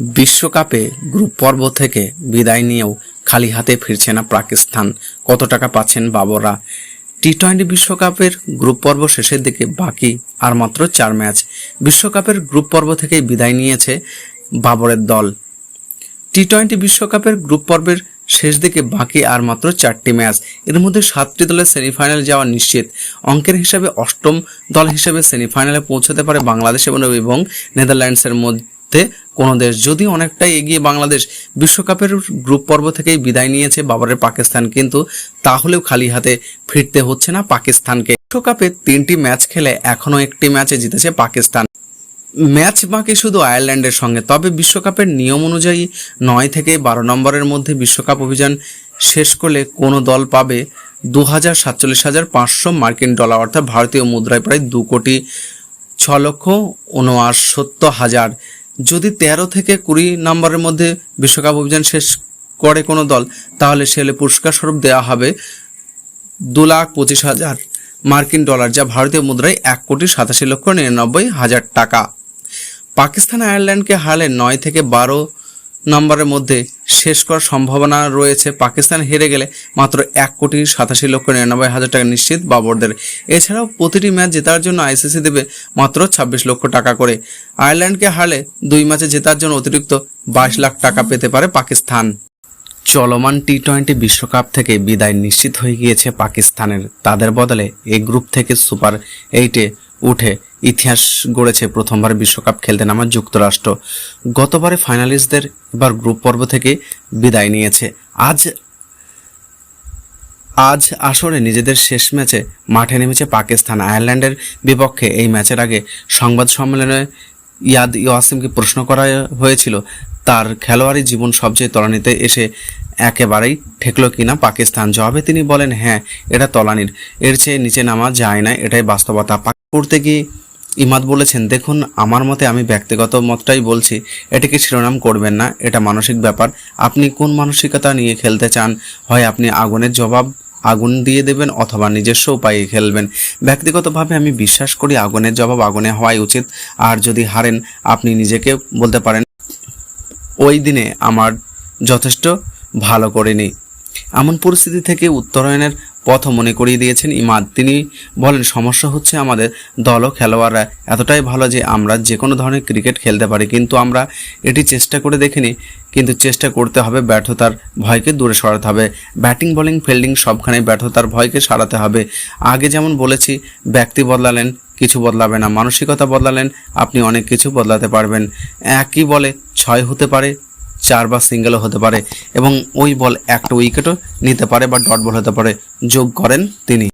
বিশ্বকাপে গ্রুপ পর্ব থেকে বিদায় নিয়েও খালি হাতে ফিরছে না পাকিস্তান। কত টাকা পাচ্ছেন বাবররা? টি টোয়েন্টি বিশ্বকাপের গ্রুপ পর্ব শেষের দিকে বাকি আর মাত্র চার ম্যাচ। বিশ্বকাপের গ্রুপ পর্ব থেকে বিদায় নিয়েছে বাবরের দল। টি টোয়েন্টি বিশ্বকাপের গ্রুপ পর্বের শেষ দিকে বাকি আর মাত্র চারটি ম্যাচ। এর মধ্যে সাতটি দলের সেমিফাইনাল যাওয়া নিশ্চিত। অঙ্কের হিসাবে অষ্টম দল হিসেবে সেমিফাইনালে পৌঁছতে পারে বাংলাদেশ এবং নেদারল্যান্ডসের মধ্যে। কোনো দেশ যদি অনেকটাই এগিয়ে বাংলাদেশ বিশ্বকাপের গ্রুপ পর্ব থেকেই বিদায় নিয়েছে বাবারের পাকিস্তান, কিন্তু তাহলেও খালি হাতে ফিরতে হচ্ছে না পাকিস্তানকে। বিশ্বকাপে তিনটি ম্যাচ খেলে এখনও একটি ম্যাচে জিতেছে পাকিস্তান। ম্যাচ বাকি শুধু আয়ারল্যান্ডের সঙ্গে, তবে বিশ্বকাপের নিয়ম অনুযায়ী নয় থেকে বারো নম্বরের মধ্যে বিশ্বকাপ অভিযান শেষ করলে কোনো দল পাবে দু হাজার সাতচল্লিশ হাজার পাঁচশো মার্কিন ডলার, অর্থাৎ ভারতীয় মুদ্রায় প্রায় দু কোটি ছ লক্ষ উনআশত্তর হাজার যদি তেরো থেকে কুড়ি নম্বরের মধ্যে বিশ্বকাপ অভিযান শেষ করে কোনো দল, তাহলে সেলে পুরস্কার স্বরূপ দেওয়া হবে দু লাখ পঁচিশ হাজার মার্কিন ডলার, যা ভারতীয় মুদ্রায় এক কোটি সাতাশি লক্ষ নিরানব্বই হাজার টাকা। পাকিস্তান আয়ারল্যান্ডকে হারলে নয় থেকে বারো নম্বরের মধ্যে শেষ করার সম্ভাবনা রয়েছে। পাকিস্তান হেরে গেলে মাত্র এক কোটি সাতাশি লক্ষ নিরানব্বই হাজার টাকা নিশ্চিত বাবরদের। এছাড়াও প্রতিটি ম্যাচ জেতার জন্য আইসিসি দেবে মাত্র ছাব্বিশ লক্ষ টাকা করে। আয়ারল্যান্ডকে হারলে দুই ম্যাচে জেতার জন্য অতিরিক্ত বাইশ লাখ টাকা পেতে পারে পাকিস্তান। চলমান টি টোয়েন্টি বিশ্বকাপ থেকে বিদায় নিশ্চিত হয়ে গিয়েছে পাকিস্তানের। তাদের বদলে এই গ্রুপ থেকে সুপার এইটে উঠে ইতিহাস গড়েছে প্রথমবার বিশ্বকাপ খেলতে নামা যুক্তরাষ্ট্র। গতবারে ফাইনালিস্টদের এবার গ্রুপ পর্ব থেকে বিদায় নিয়েছে। আজ আজ আসরে নিজেদের শেষ ম্যাচে মাঠে নেমেছে পাকিস্তান। আয়ারল্যান্ডের বিপক্ষে এই ম্যাচের আগে সংবাদ সম্মেলনে ইয়াদ ইয়াসিমকে প্রশ্ন করা হয়েছিল, তার খেলোয়াড়ি জীবন সবচেয়ে তলানিতে এসে একেবারেই ঠেকলো কিনা পাকিস্তান? জবাবে তিনি বলেন হ্যাঁ এটা তলানির। এর চেয়ে নিচে নামা যায় না, এটাই বাস্তবতা। করতে গিয়ে ইমাদ বলেছেন, দেখুন, আমার মতে আমি ব্যক্তিগত মতটাই বলছি, এটিকে শিরোনাম করবেন না, এটা মানসিক ব্যাপার। আপনি কোন মানসিকতা নিয়ে খেলতে চান? হয় আপনি আগুনের জবাব আগুন দিয়ে দেবেন অথবা নিজস্ব উপায়ে খেলবেন। ব্যক্তিগতভাবে আমি বিশ্বাস করি আগুনের জবাব আগুনে হওয়াই উচিত। আর যদি হারেন, আপনি নিজেকে বলতে পারেন, ওই দিনে আমার যথেষ্ট ভালো করিনি। এমন পরিস্থিতি থেকে উত্তরায়ণের পথ মনে করিয়ে দিয়েছেন ইমাদ। তিনি বলেন, সমস্যা হচ্ছে আমাদের দল ও খেলোয়াড়রা এতটাই ভালো যে আমরা যে কোনো ধরনের ক্রিকেট খেলতে পারি, কিন্তু আমরা এটি চেষ্টা করে দেখিনি, কিন্তু চেষ্টা করতে হবে ব্যর্থতার ভয়কে দূরে সরাতে হবে। ব্যাটিং, বোলিং, ফিল্ডিং সবখানে ব্যর্থতার ভয়কে সারাতে হবে। আগে যেমন বলেছি, ব্যক্তি বদলালেন, কিছু বদলাবে না। মানসিকতা বদলালেন, আপনি অনেক কিছু বদলাতে পারবেন। একই বলে ছয় হতে পারে চার বা সিঙ্গেলও হতে পারে এবং ওই বল একটা উইকেটও নিতে পারে বা ডট বল হতে পারে। যোগ করেন তিনি।